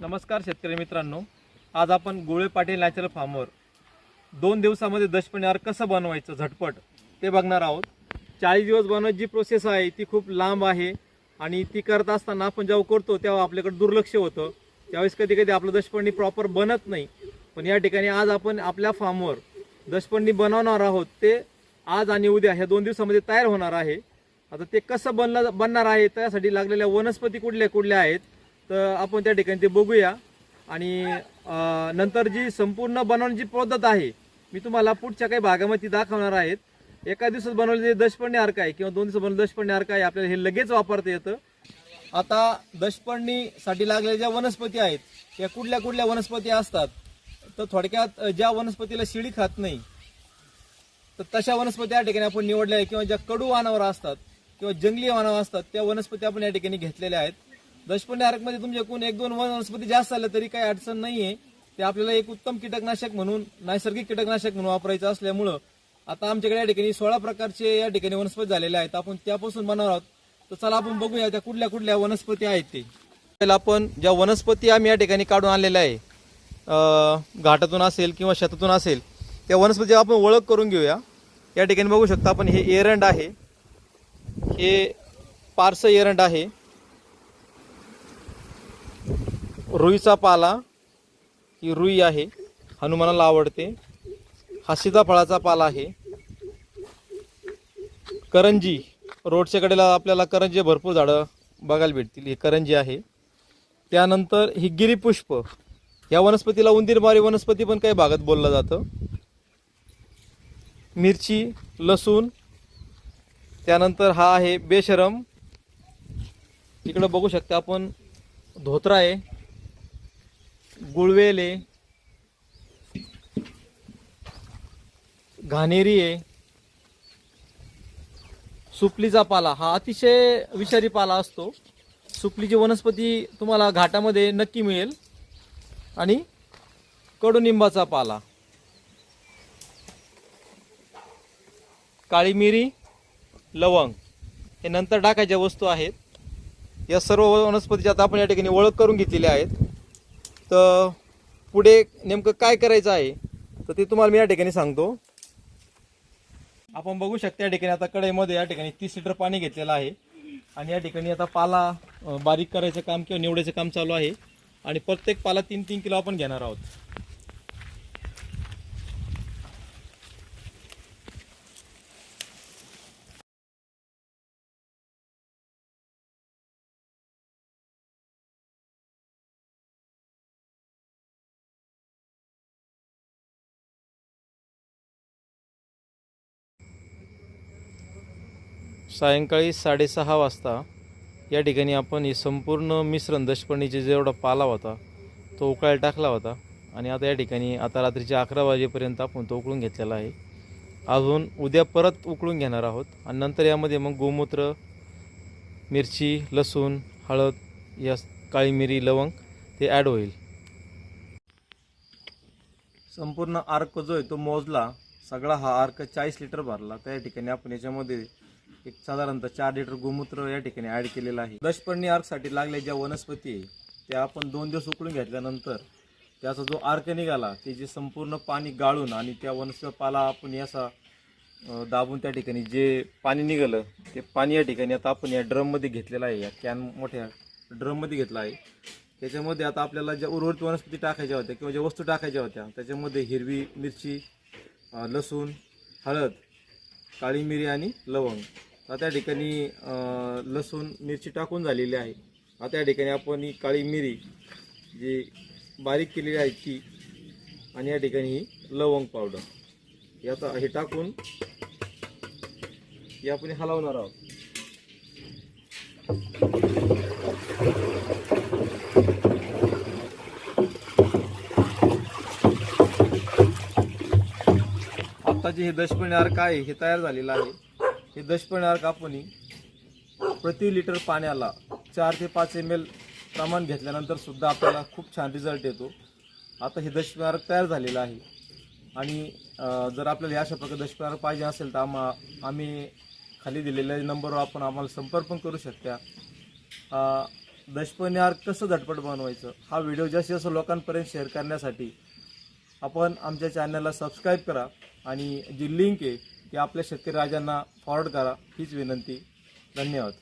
नमस्कार शेतकरी मित्रांनो. आज आपण गोळे पाटील नॅचरल फार्मवर दोन दिवसामध्ये दशपणीवर कसं बनवायचं झटपट ते बघणार आहोत. चाळीस दिवस बनवायची जी प्रोसेस आहे ती खूप लांब आहे आणि ती करत असताना आपण जेव्हा करतो तेव्हा आपल्याकडे दुर्लक्ष होतं. त्यावेळेस कधी कधी आपलं दशपणी प्रॉपर बनत नाही. पण या ठिकाणी आज आपण आपल्या फार्मवर दशपणी बनवणार आहोत. ते आज आणि उद्या ह्या दोन दिवसामध्ये तयार होणार आहे. आता ते कसं बनलं बनणार आहे त्यासाठी लागलेल्या वनस्पती कुठल्या कुठल्या आहेत तर आपण त्या ठिकाणी ते बघूया. आणि नंतर जी संपूर्ण बनवण्याची पद्धत आहे मी तुम्हाला पुढच्या काही भागामध्ये दाखवणार आहेत. एका दिवसात बनवलेले दशपणी अर्क आहे किंवा दोन दिवसात बनवलेलं दशपणी अर्क आहे आपल्याला हे लगेच वापरता येतं. आता दशपणीसाठी लागलेल्या ज्या वनस्पती आहेत त्या कुठल्या कुठल्या वनस्पती असतात? तर थोडक्यात ज्या वनस्पतीला शिडी खात नाही तर तशा वनस्पती या ठिकाणी आपण निवडल्या आहेत. किंवा ज्या कडू वानावर असतात किंवा जंगली वानावर असतात त्या वनस्पती आपण या ठिकाणी घेतलेल्या आहेत. दशपण आरकमध्ये तुमचे एकूण एक दोन वनस्पती जास्त आल्या तरी काही अडचण नाहीये. ते आपल्याला एक उत्तम कीटकनाशक म्हणून नैसर्गिक कीटकनाशक म्हणून वापरायचं असल्यामुळं आता आमच्याकडे या ठिकाणी सोळा प्रकारचे या ठिकाणी वनस्पती झालेल्या आहेत. आपण त्यापासून बनवणार आहोत. तर चला आपण बघूया त्या कुठल्या कुठल्या वनस्पती आहेत ते. पहिला आपण ज्या वनस्पती आम्ही या ठिकाणी काढून आणलेल्या आहे घाटातून असेल किंवा शेतातून असेल त्या वनस्पतीची आपण ओळख करून घेऊया या ठिकाणी बघू शकता आपण हे एरंड आहे. हे पारसं एरंड आहे. रुईचा पाला ही रुई आहे हनुमानाला आवडते. हा सीताफळाचा पाला आहे. करंजी रोडच्या कडेला आपल्याला करंजी भरपूर झाडं बघायला भेटतील. ही करंजी आहे. त्यानंतर ही गिरीपुष्प. या वनस्पतीला उंदीरमारी वनस्पती पण काही भागात बोललं जातं. मिरची लसूण त्यानंतर हा आहे बेशरम. इकडं बघू शकता आपण धोत्रा आहे. गुळवेल आहे घाणेरी आहे सुपलीचा पाला हा अतिशय विषारी पाला असतो. सुपलीची वनस्पती तुम्हाला घाटामध्ये नक्की मिळेल. आणि कडुनिंबाचा पाला. काळी मिरी लवंग हे नंतर टाकायच्या वस्तू आहेत. या सर्व वनस्पतीची आता आपण या ठिकाणी ओळख करून घेतलेल्या आहेत. तर पुढे नेमकं काय करायचं आहे तर ते तुम्हाला मी या ठिकाणी सांगतो. आपण बघू शकता या ठिकाणी आता कढईमध्ये या ठिकाणी तीस लिटर पाणी घेतलेलं आहे. आणि या ठिकाणी आता पाला बारीक करायचं काम किंवा निवडायचं काम चालू आहे. आणि प्रत्येक पाला तीन तीन किलो आपण घेणार आहोत. सायंकाळी साडेसहा वाजता या ठिकाणी आपण हे संपूर्ण मिश्रण दशपणीचे जेवढा पाला होता तो उकळायला टाकला होता. आणि आता या ठिकाणी आता रात्रीच्या अकरा वाजेपर्यंत आपण तो उकळून घेतलेला आहे. अजून उद्या परत उकळून घेणार आहोत. आणि नंतर यामध्ये मग गोमूत्र मिरची लसूण हळद या काळी मिरी लवंग ते ॲड होईल. संपूर्ण आर्क जो आहे तो मोजला सगळा हा आर्क चाळीस लिटर भरला. त्या ठिकाणी आपण याच्यामध्ये एक साधारणतः चार लिटर गोमूत्र या ठिकाणी ऍड केलेलं आहे. दशपर्णी आर्कसाठी लागल्या ज्या वनस्पती आहे त्या आपण दोन दिवस उकळून घेतल्यानंतर त्याचा जो आर्क निघाला ते जे संपूर्ण पाणी गाळून आणि त्या वनस्पती पाला आपण याचा दाबून त्या ठिकाणी जे पाणी निघालं ते पाणी या ठिकाणी आता आपण या ड्रममध्ये घेतलेलं आहे. या कॅन मोठ्या ड्रममध्ये घेतला आहे. त्याच्यामध्ये आता आपल्याला ज्या उर्वरित वनस्पती टाकायच्या होत्या किंवा ज्या वस्तू टाकायच्या होत्या त्याच्यामध्ये हिरवी मिरची लसूण हळद काळी मिरी आणि लवंग. त्या ठिकाणी लसूण मिरची टाकून झालेली आहे. आता या ठिकाणी आपण ही काळी मिरी जी बारीक केलेली आहे ती आणि या ठिकाणी ही लवंग पावडर. याचा हे टाकून हे आपण हलवणार आहोत. आत्ताचे हे दशपणी अर्क आहे हे तयार झालेलं आहे. हे दशपणार अर्क प्रति लिटर पाण्याला चार ते पाच एम एल प्रमाण घेतल्यानंतर सुद्धा आपल्याला खूप छान रिझल्ट येतो. आता हे दशपणार तयार झालेलं आहे. आणि जर आपल्याला अशा प्रकारे दशपणार पाहिजे असेल तर आम्हा आम्ही खाली दिलेल्या नंबरवर आपण आम्हाला संपर्क पण करू शकता. दशपणार कसं झटपट बनवायचं हा व्हिडिओ जास्तीत जास्त लोकांपर्यंत शेअर करण्यासाठी आपण आमच्या चॅनलला सबस्क्राईब करा. आणि जी लिंक आहे की आपल्या शेतकरी राजांना फॉरवर्ड करा हीच विनंती. धन्यवाद.